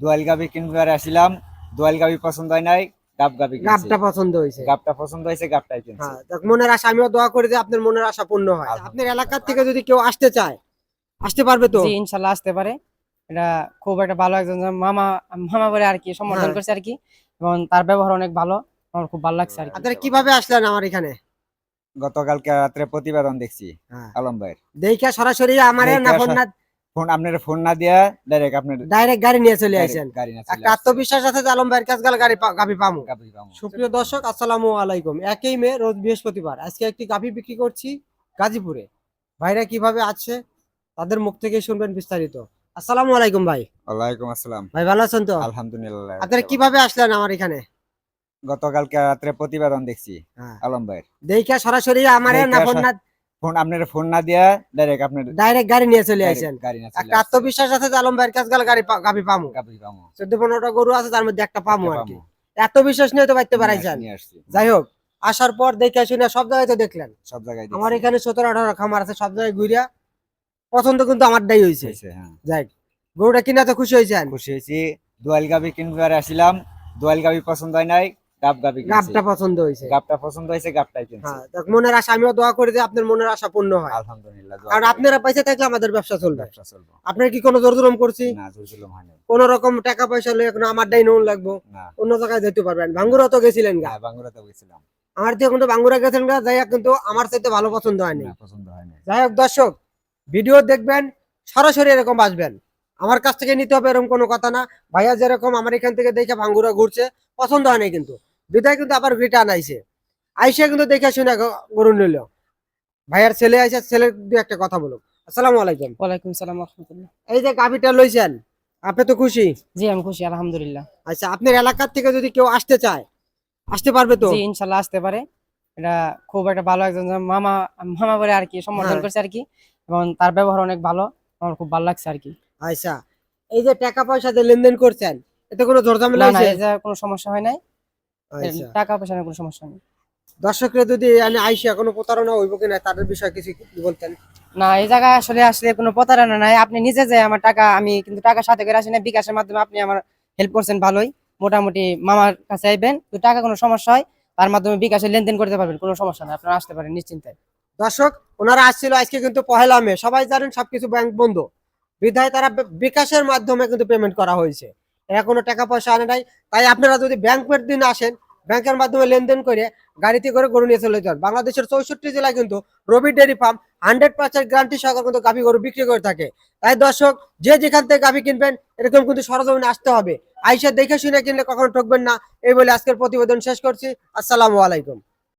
দোয়াল গাবি কিনবার আসছিলাম দোয়াল গাবি পছন্দ হয় নাই গাব গাবি গাবটা পছন্দ হয়েছে। গাবটা পছন্দ হয়েছে গাবটাই কিনছি। হ্যাঁ মনের আশা আমিও দোয়া করি যে আপনার মনের আশা পূর্ণ হয়। আপনার এলাকার থেকে যদি কেউ আসতে চায় আসতে পারবে তো? জি ইনশাল্লাহ আসতে পারে। এটা খুব একটা ভালো একজন মামা মামা বলে আর কি সম্বোধন হ্যাঁ। করছে আর কি। এবং তার ব্যবহার অনেক ভালো আমার খুব ভালো লাগছে আর কি। আপনারা কীভাবে আসলেন আমার এখানে? গতকালকে রাত্রে প্রতিবেদন দেখছি হ্যাঁ। আলম ভাইয়ের। দেখা সরাসরি আমার না ফোন আপনার ফোন না দিয়া ডাইরেক্ট আপনার ডাইরেক্ট গাড়ি নিয়ে চলে আসেন। গাড়ি একটা আত্মবিশ্বাস আছে আলম ভাইয়ের কাছে গেলে গাড়ি গাভি সুপ্রিয় দর্শক আসসালামু আলাইকুম। একই মে রোজ বৃহস্পতিবার। আজকে একটি গাভি বিক্রি করছি গাজীপুরে। ভাইরা কীভাবে আছে তাদের মুখ থেকে শুনবেন বিস্তারিত। আসসালামু আলাইকুম ভাই। ওয়ালাইকুম আসসালাম। ভাই ভালো আছেন তো? আলহামদুলিল্লাহ আপনারা কীভাবে আসলেন আমার এখানে? গতকালকে রাত্রে প্রতিবেদন দেখছি হ্যাঁ। আলম ভাইয়ের। দেখা সরাসরি আমার না ফোন আপনার ফোন না দিয়া ডাইরেক্ট আপনার ডাইরেক্ট গাড়ি নিয়ে চলে আসেন। একটা আত্মবিশ্বাস আছে যে আলম ভাইয়ের কাছে গেলে গাড়ি পা- গাভি গাবি পাবো চোদ্দ পনেরোটা গরু আছে তার মধ্যে একটা পাবো আর কি। এত বিশ্বাস নিয়ে তো বাইতে পারাইছেন যাই হোক আসার পর দেখে শুনে সব জায়গায় তো দেখলেন। সব জায়গায়। আমার এখানে সতেরো আঠারো খামার আছে সব জায়গায় ঘুরিয়া পছন্দ কিন্তু আমারটাই হয়েছে হয়েছে, হ্যাঁ। যাই গরুটা কিনা তো খুশি হয়েছেন খুশি হয়েছি দোয়াল গাবি কিনবার আসছিলাম দোয়াল গাবি পছন্দ হয় নাই। গাব গাবি গাবটা পছন্দ হয়েছে। গাবটা পছন্দ হয়েছে গাবটাই কিনছি। হ্যাঁ মনের আশা আমিও দোয়া করি যে আপনার মনের আশা পূর্ণ হয়। আলহামদুলিল্লাহ দোয়া আপনারা পয়সা থাকলে আমাদের ব্যবসা চলবে। ব্যবসা চলবো। আপনার কি কোনো করছি? না জুলুম হয়নি। কোন রকম টাকা পয়সা লয়ে আমারটাই নুন লাগবো? অন্য জায়গায় যেতে পারবেন। ভাঙ্গুরা তো গেছিলেন গা। হ্যাঁ, বাঙ্গুরাতে গেছিলাম। আমার কিন্তু বাঙ্গুরা গেছেন গা যাই কিন্তু আমার চাইতে ভালো পছন্দ হয়নি। পছন্দ হয়নি। যাই হোক দর্শক ভিডিও দেখবেন সরাসরি এরকম আসবেন। আমার কাছ থেকে নিতে হবে এরকম কোনো কথা না। ভাইয়া যেরকম আমার এখান থেকে দেখে ভাঙ্গুরা ঘুরছে পছন্দ হয় নাই কিন্তু। বিদায় কিন্তু আবার রিটার্ন আইছে। আইসে কিন্তু দেখে শুনে গরু নিল। ভাইয়ার ছেলে আইসে ছেলের দু একটা কথা বলুক। আসসালামু আলাইকুম। ওয়ালাইকুম সালাম রহমতুল্লাহ। এই যে গাভিটা লইছেন আপনি তো খুশি? জি আমি খুশি আলহামদুলিল্লাহ। আচ্ছা আপনার এলাকার থেকে যদি কেউ আসতে চায় আসতে পারবে তো? জি ইনশাল্লাহ আসতে পারে। এটা খুব একটা ভালো একজন মামা মামা বলে আর কি সম্বোধন হ্যাঁ। করছে আর কি। এবং তার ব্যবহার অনেক ভালো আমার খুব ভালো লাগছে আর কি। আচ্ছা এই যে টাকা পয়সা দিয়ে লেনদেন করছেন এতে কোনো ঝড়ঝামেলা না কোনো সমস্যা হয় নাই। টাকা পয়সা কোনো সমস্যা নেই। দর্শকরা যদি আমি আইসা কোনো প্রতারণা হইব কিনা তাদের বিষয়ে কিছু কি বলতেন? না এই জায়গায় আসলে আসলে কোনো প্রতারণা নাই। আপনি নিজে যে আমার টাকা আমি কিন্তু টাকা সাথে করে আসি না বিকাশের মাধ্যমে আপনি আমার হেল্প করছেন ভালোই। মোটামুটি মামার কাছে আইবেন। তো টাকা কোনো সমস্যা হয় তার মাধ্যমে বিকাশে লেনদেন করতে পারবেন কোনো সমস্যা নাই। আপনারা আসতে পারেন নিশ্চিন্তায় দর্শক ওনারা আসছিল আজকে কিন্তু পহেলা মে। সবাই জানেন সবকিছু ব্যাংক বন্ধ। বিধায় তারা বিকাশের মাধ্যমে কিন্তু পেমেন্ট করা হয়েছে। এরা কোনো টাকা পয়সা আনে নাই। তাই আপনারা যদি ব্যাংকের দিন আসেন ব্যাংকের মাধ্যমে লেনদেন করে গাড়িতে করে গরু নিয়ে চলে যান। বাংলাদেশের চৌষট্টি জেলায় কিন্তু Robi dairy farm hundred percent guarantee সহকারে কিন্তু গাভী গরু বিক্রি করে থাকে। তাই দর্শক, যে যেখান থেকে গাভী কিনবেন, এরকম কিন্তু সরজমিনে আসতে হবে। আইসা দেখে শুনে কিনলে কখনো ঠকবেন না। এই বলে আজকের প্রতিবেদন শেষ করছি। আসসালামু আলাইকুম।